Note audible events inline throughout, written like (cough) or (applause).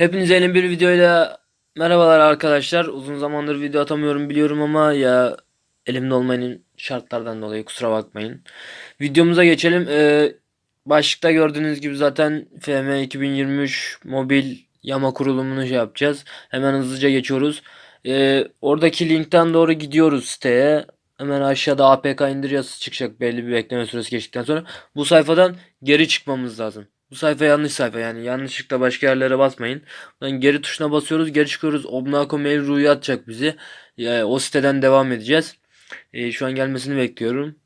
Hepinize yeni bir videoyla merhabalar arkadaşlar. Uzun zamandır video atamıyorum biliyorum ama ya elimde olmayın şartlardan dolayı kusura bakmayın. Videomuza geçelim. Ee, başlıkta gördüğünüz gibi zaten FM 2023 mobil yama kurulumunu şey yapacağız. Hemen hızlıca geçiyoruz. Ee, oradaki linkten doğru gidiyoruz siteye. Hemen aşağıda APK indir yazısı çıkacak belli bir bekleme süresi geçtikten sonra. Bu sayfadan geri çıkmamız lazım. Bu sayfa yanlış sayfa yani yanlışlıkla başka yerlere basmayın. Buradan geri tuşuna basıyoruz geri çıkıyoruz. Obnako mail ruyu atacak bizi. Yani o siteden devam edeceğiz. Ee, şu an gelmesini bekliyorum.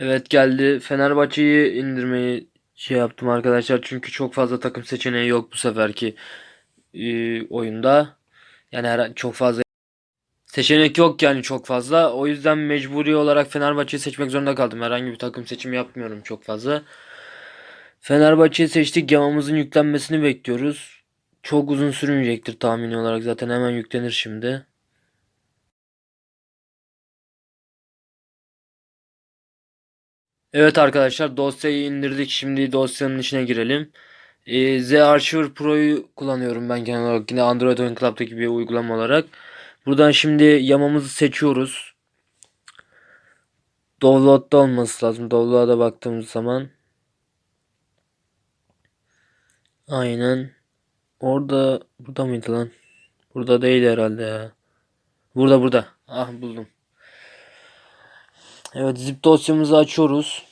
Evet geldi. Fenerbahçe'yi indirmeyi şey yaptım arkadaşlar. Çünkü çok fazla takım seçeneği yok bu seferki e, oyunda. Yani her, çok fazla seçenek yok yani çok fazla. O yüzden mecburi olarak Fenerbahçe'yi seçmek zorunda kaldım. Herhangi bir takım seçimi yapmıyorum çok fazla. Fenerbahçe'yi seçtik. Yamamızın yüklenmesini bekliyoruz. Çok uzun sürmeyecektir tahmini olarak. Zaten hemen yüklenir şimdi. Evet arkadaşlar dosyayı indirdik. Şimdi dosyanın içine girelim. Ee, Z Archiver Pro'yu kullanıyorum ben genel olarak. Yine Android Oyun Club'daki bir uygulama olarak. Buradan şimdi yamamızı seçiyoruz. Download'da olması lazım. Download'a baktığımız zaman. Aynen. Orada burada mıydı lan? Burada değil herhalde ya. Burada burada. Ah buldum. Evet zip dosyamızı açıyoruz.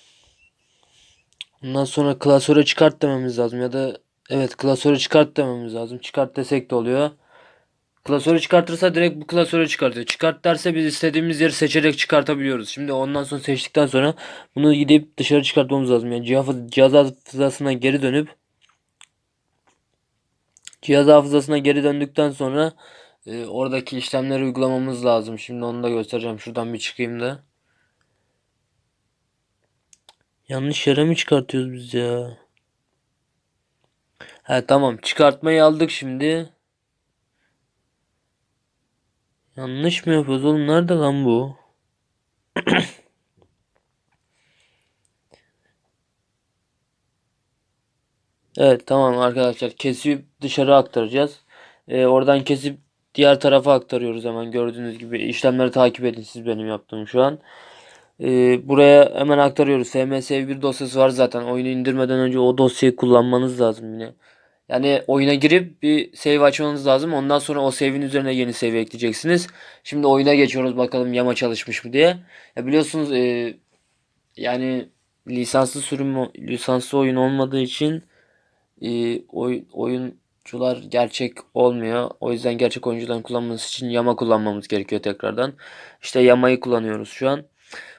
Ondan sonra klasöre çıkart dememiz lazım ya da evet klasöre çıkart dememiz lazım. Çıkart desek de oluyor. Klasörü çıkartırsa direkt bu klasörü çıkartıyor. Çıkart derse biz istediğimiz yeri seçerek çıkartabiliyoruz. Şimdi ondan sonra seçtikten sonra bunu gidip dışarı çıkartmamız lazım. Yani cihaz, cihaz hafızasına geri dönüp cihaz hafızasına geri döndükten sonra e, oradaki işlemleri uygulamamız lazım. Şimdi onu da göstereceğim. Şuradan bir çıkayım da. Yanlış yere mi çıkartıyoruz biz ya? He tamam çıkartmayı aldık şimdi. Yanlış mı yapıyoruz oğlum? Nerede lan bu? (clears throat) Evet tamam arkadaşlar kesip dışarı aktaracağız. Ee, oradan kesip diğer tarafa aktarıyoruz hemen gördüğünüz gibi. işlemleri takip edin siz benim yaptığım şu an. Ee, buraya hemen aktarıyoruz. FMS1 dosyası var zaten. Oyunu indirmeden önce o dosyayı kullanmanız lazım yine. Yani oyuna girip bir save açmanız lazım. Ondan sonra o save'in üzerine yeni save ekleyeceksiniz. Şimdi oyuna geçiyoruz bakalım yama çalışmış mı diye. Ya biliyorsunuz e, yani lisanslı sürüm lisanslı oyun olmadığı için e, oy, oyuncular gerçek olmuyor. O yüzden gerçek oyuncuların kullanması için yama kullanmamız gerekiyor tekrardan. İşte yamayı kullanıyoruz şu an.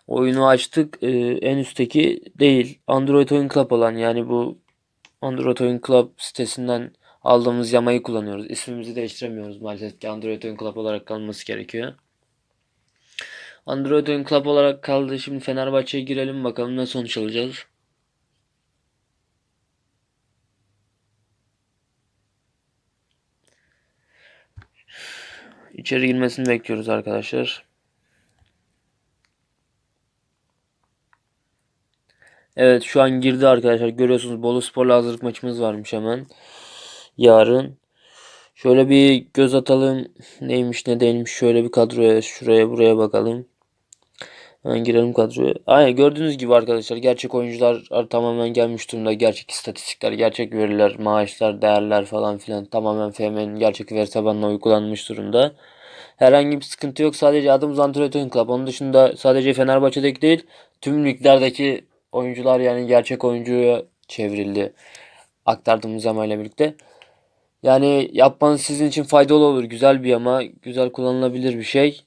Oyunu açtık. E, en üstteki değil. Android Oyun Club olan yani bu Android Oyun Club sitesinden aldığımız yamayı kullanıyoruz. İsmimizi değiştiremiyoruz maalesef ki Android Oyun Club olarak kalması gerekiyor. Android Oyun Club olarak kaldı. Şimdi Fenerbahçe'ye girelim bakalım ne sonuç alacağız. İçeri girmesini bekliyoruz arkadaşlar. Evet şu an girdi arkadaşlar. Görüyorsunuz Bolu Spor'la hazırlık maçımız varmış hemen. Yarın. Şöyle bir göz atalım. Neymiş ne değilmiş. Şöyle bir kadroya şuraya buraya bakalım. Hemen girelim kadroya. Aynen gördüğünüz gibi arkadaşlar gerçek oyuncular tamamen gelmiş durumda. Gerçek istatistikler, gerçek veriler, maaşlar, değerler falan filan tamamen FM'nin gerçek veri tabanına uygulanmış durumda. Herhangi bir sıkıntı yok. Sadece adımız Oyun Club. Onun dışında sadece Fenerbahçe'deki değil tüm liglerdeki oyuncular yani gerçek oyuncuya çevrildi. Aktardığımız yamayla birlikte. Yani yapmanız sizin için faydalı olur. Güzel bir yama. Güzel kullanılabilir bir şey.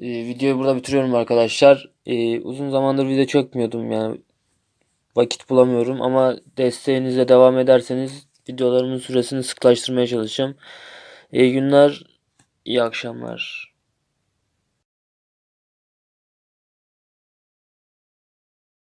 Ee, videoyu burada bitiriyorum arkadaşlar. Ee, uzun zamandır video çekmiyordum yani. Vakit bulamıyorum ama desteğinizle devam ederseniz videolarımın süresini sıklaştırmaya çalışacağım. İyi günler, iyi akşamlar.